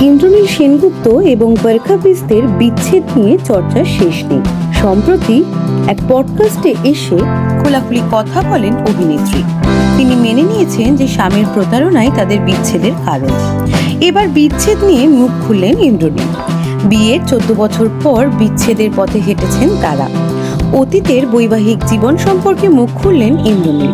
ইন্দ্রনীল সেনগুপ্ত এবং বরখা বিস্তের বিচ্ছেদ নিয়ে চর্চার শেষ নেই। সম্প্রতি এক পডকাস্টে এসে খোলাখুলি কথা বলেন অভিনেত্রী। তিনি মেনে নিয়েছেন যে স্বামীর প্রতারণাই তাদের বিচ্ছেদের কারণ। এবার বিচ্ছেদ নিয়ে মুখ খুললেন ইন্দ্রনীল। বিয়ের চোদ্দ বছর পর বিচ্ছেদের পথে হেঁটেছেন তারা। অতীতের বৈবাহিক জীবন সম্পর্কে মুখ খুললেন ইন্দ্রনীল।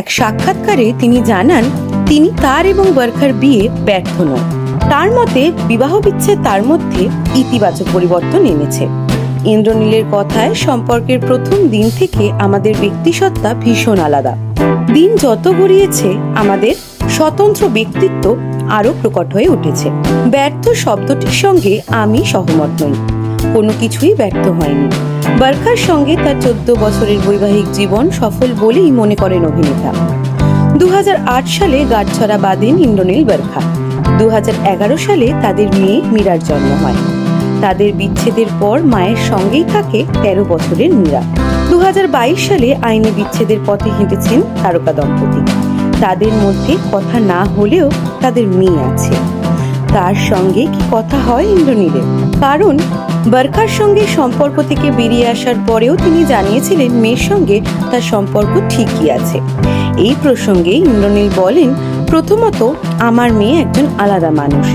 এক সাক্ষাৎকারে তিনি জানান, তিনি তার এবং বার্খার বিয়ে ব্যর্থ নয় তার মতে, বিবাহ বিচ্ছেদ তার মধ্যে ইতিবাচক পরিবর্তন এনেছে। ইন্দ্রনীলের কথায় সম্পর্কের প্রথম দিন থেকে আমাদের ব্যক্তিসত্তা ভীষণ আলাদা। দিন যত গড়িয়েছে, আমাদের স্বতন্ত্র ব্যক্তিত্ব আরও প্রকট হয়ে উঠেছে। ব্যর্থ শব্দটির সঙ্গে আমি সহমত নই। কোনো কিছুই ব্যর্থ হয়নি। বারখার সঙ্গে তার চোদ্দ বছরের বৈবাহিক জীবন সফল বলেই মনে করেন অভিনেতা। দু সালে গাঁটছড়া বাঁধেন ইন্দ্রনীল বারখা দু সালে তাদের মেয়ে মীরার জন্ম হয়। তাদের বিচ্ছেদের পর মায়ের সঙ্গেই থাকে তেরো বছরের মীরা। দু হাজার বাইশ সালে আইনি বিচ্ছেদের পথে হেঁটেছেন তারকা দম্পতি। তাদের মধ্যে কথা না হলেও তাদের মেয়ে আছে। তার সঙ্গে কি কথা হয় ইন্দ্রনীলের? কারণ বরখার সঙ্গে সম্পর্ক থেকে বেরিয়ে আসার পরেও তিনি জানিয়েছিলেন মেয়ের সঙ্গে তার সম্পর্ক ঠিকই আছে। এই প্রসঙ্গে ইন্দ্রনীল বলেন, প্রথমত, আমার মেয়ে একজন আলাদা মানুষ।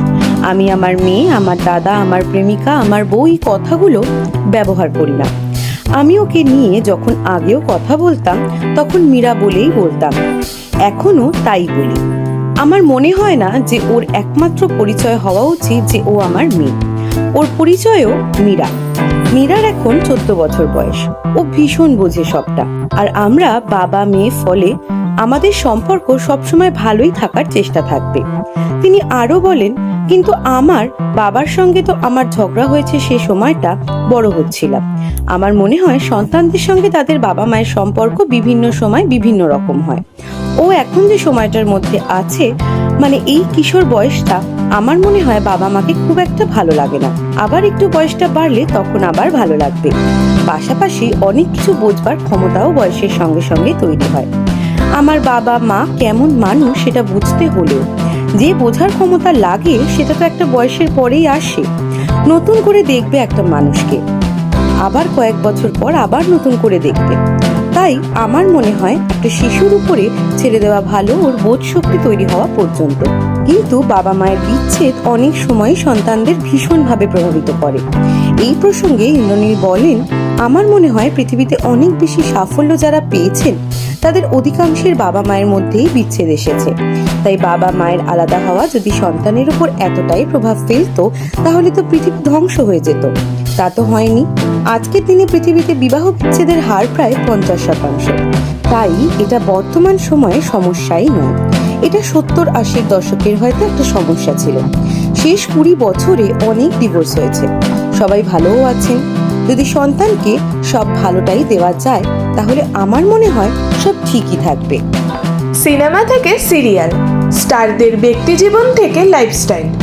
আমি আমার মেয়ে, আমার দাদা, আমার প্রেমিকা, আমার বউ এই কথাগুলো ব্যবহার করি না। আমি ওকে নিয়ে যখন আগেও কথা বলতাম, তখন মীরা বলেই বলতাম এখনও তাই বলি। আমার মনে হয় না যে ওর একমাত্র পরিচয় হওয়া উচিত যে ও আমার মেয়ে। ওর পরিচয়ও মীরা। মীরার এখন চোদ্দ বছর বয়স। ও ভীষণ বোঝে সবটা। আর আমরা বাবা, মেয়ে, ফলে আমাদের সম্পর্ক সবসময় ভালোই থাকার চেষ্টা থাকবে। তিনি আরও বলেন, কিন্তু আমার বাবার সঙ্গে তো আমার ঝগড়া হয়েছে সে সময়টা বড় হচ্ছিলাম। আমার মনে হয় সন্তানদের সঙ্গে তাদের বাবা মায়ের সম্পর্ক বিভিন্ন সময় বিভিন্ন রকম হয়। ও এখন যে সময়টার মধ্যে আছে মানে এই কিশোর বয়সটা আমার মনে হয় বাবা মাকে খুব একটা ভালো লাগে না। আবার একটু বয়সটা বাড়লে তখন আবার ভালো লাগবে। পাশাপাশি অনেক কিছু বোঝবার ক্ষমতাও বয়সের সঙ্গে সঙ্গে তৈরি হয়। আমার বাবা মা কেমন মানুষ সেটা বুঝতে হলেও, যে বোঝার ক্ষমতা লাগে সেটা তো একটা বয়সের পরেই আসে। নতুন করে দেখবে একটা মানুষকে। আবার কয়েক বছর পর আবার নতুন করে দেখবে। তাই আমার মনে হয় একটা শিশুর উপরে ছেড়ে দেওয়া ভালো ওর বোধ শক্তি তৈরি হওয়া পর্যন্ত। কিন্তু বাবা মায়ের বিচ্ছেদ অনেক সময় সন্তানদের ভীষণভাবে প্রভাবিত করে। এই প্রসঙ্গে ইন্দ্রনীল বলেন, আমার মনে হয় পৃথিবীতে অনেক বেশি সাফল্য যারা পেয়েছেন, তাদের অধিকাংশের বাবা মায়ের মধ্যেই বিচ্ছেদ এসেছে। তাই বাবা মায়ের আলাদা হওয়া যদি সন্তানের উপর এতটাই প্রভাব ফেলতো, তাহলে তো পৃথিবী ধ্বংস হয়ে যেত। তা তো হয়নি। আজকের দিনে পৃথিবীতে বিবাহ বিচ্ছেদের হার প্রায় পঞ্চাশ শতাংশ। তাই এটা বর্তমান সময়ে সমস্যাই নয়। এটা সত্তর আশির দশকের হয়তো একটা সমস্যা ছিল। শেষ কুড়ি বছরে অনেক ডিভোর্স হয়েছে। সবাই ভালোও আছেন। যদি সন্তানকে সব ভালোটাই দেওয়া যায়, তাহলে আমার মনে হয় সব ঠিকই থাকবে। সিনেমা থেকে সিরিয়াল, স্টারদের ব্যক্তিজীবন থেকে লাইফস্টাইল